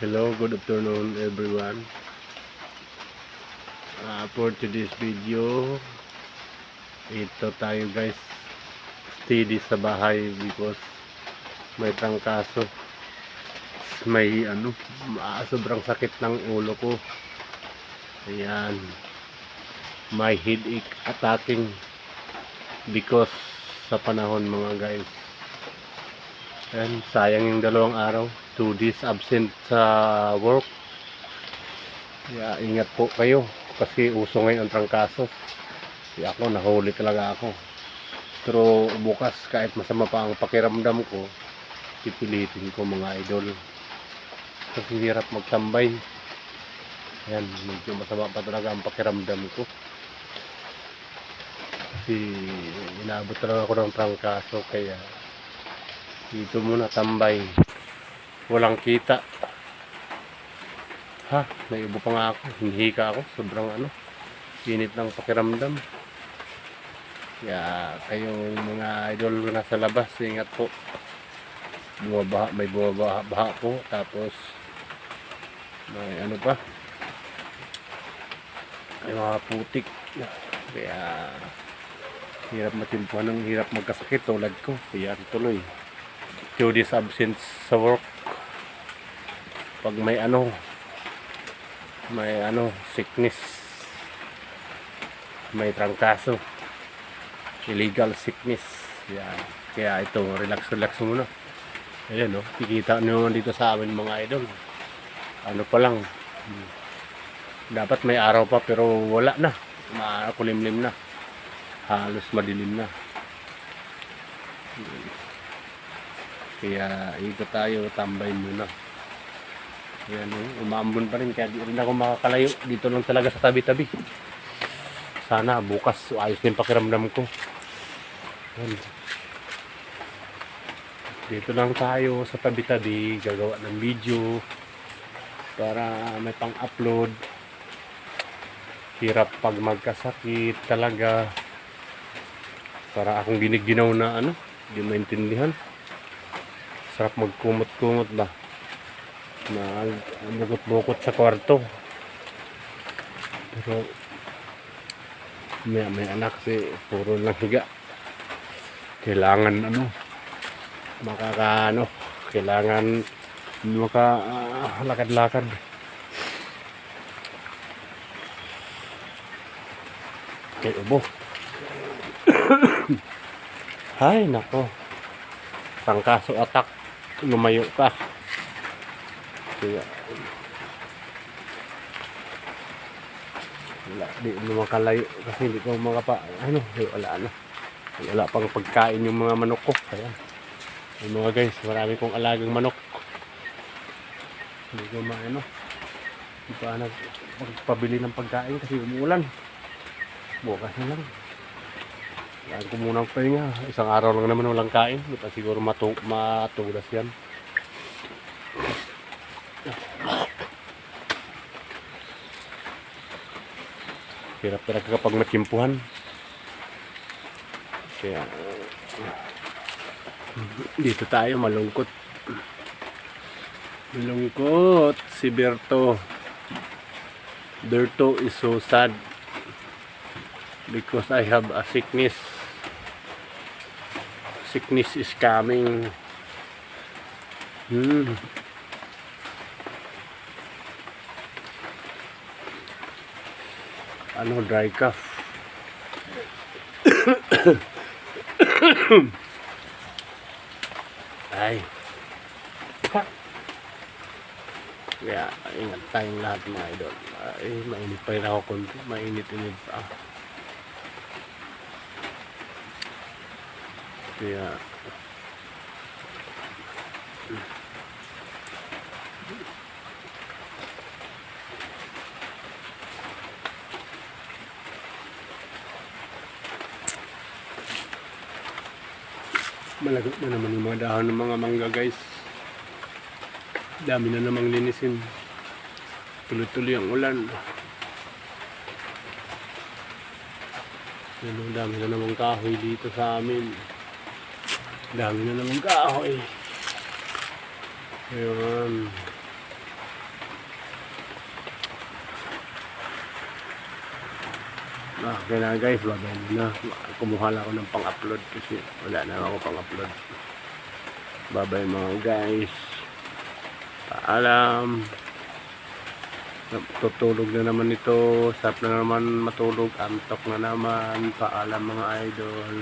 Hello, good afternoon everyone. Uh, for today's video, ito tayo guys, steady sa bahay because may trangkaso. May ano, ah, sobrang sakit ng ulo ko. Ayan. May headache attacking because sa panahon mga guys. Ayan, sayang yung dalawang araw. Two days absent sa work. Kaya ingat po kayo. Kasi uso ngayon ang trangkaso. Kaya ako, nahuli talaga ako. Pero bukas, kahit masama pa ang pakiramdam ko, pipilitin ko mga idol. Kasi hirap magtambay. Ayan, medyo masama pa talaga ang pakiramdam ko. Kasi inabot talaga ako ng trangkaso. Kaya dito muna tambay. Walang kita. Ha, may ibo pa nga ako. Hinihika ako. Sobrang ano. Init ng pakiramdam. Kaya kayong mga idol na nasa labas, ingat po. Bumabaha, may bumabaha baha po. Tapos may ano pa. May mga putik. Kaya hirap matimpuhan ng hirap magkasakit tulad ko. Kaya tuloy two days absence sa work pag may ano may ano sickness may trangkaso illegal sickness yan. Kaya ito relax relax muna. Ayan no kikita nyo dito sa amin mga idol. Ano pa lang hmm. dapat may araw pa pero wala na. Makulimlim na. Halos madilim na. Kaya ikot tayo, tambay muna. Ayan, oh, umambon pa rin. Kaya di rin ako makakalayo. Dito lang talaga sa tabi-tabi. Sana bukas ayos din pakiramdam ko. Ayan. Dito lang tayo sa tabi-tabi. Gagawa ng video. Para may pang-upload. Hirap pag magkasakit talaga. Para akong giniginaw na ano. Hindi maintindihan sarap magkumot-kumot ba bukot-bukot sa kwarto. Pero may, may anak si puro lang higa. Kailangan ano makaka ano kailangan maka uh, lakad-lakad. Kay ubo. Ay nako. Tangkaso atak lumayo ka kaya wala di mo makalayo kasi hindi ko makapa ano wala na wala pang pagkain yung mga manok ko. Kaya yung mga guys marami kong alagang manok. Hindi ko maano hindi pa nag pagpabili ng pagkain kasi umuulan. Bukas na lang. Yan ko muna ang pahinga. Isang araw lang naman walang kain. Di pa siguro matu matulas yan. Hirap talaga kapag matimpuhan. Kaya dito tayo malungkot. Malungkot si Berto. Berto is so sad because I have a sickness sickness is coming hmm. Ano dry cough. Ay. Kaya ingat tayong lahat mga idol. Ay mainit pa rin ako konti. Mainit-init pa. Kaya malagot na naman yung mga dahon ng mga mangga guys. Dami na namang linisin. Tuloy-tuloy ang ulan. Ano, dami na namang kahoy dito sa amin. Dami na namang kahoy. Ayun Ah, na guys, babay na. Kumuha lang ako ng pang-upload kasi wala na ako pang-upload. Babay mga guys. Paalam. Tutulog na naman ito. Sarap na naman matulog. Antok na naman. Paalam mga idol.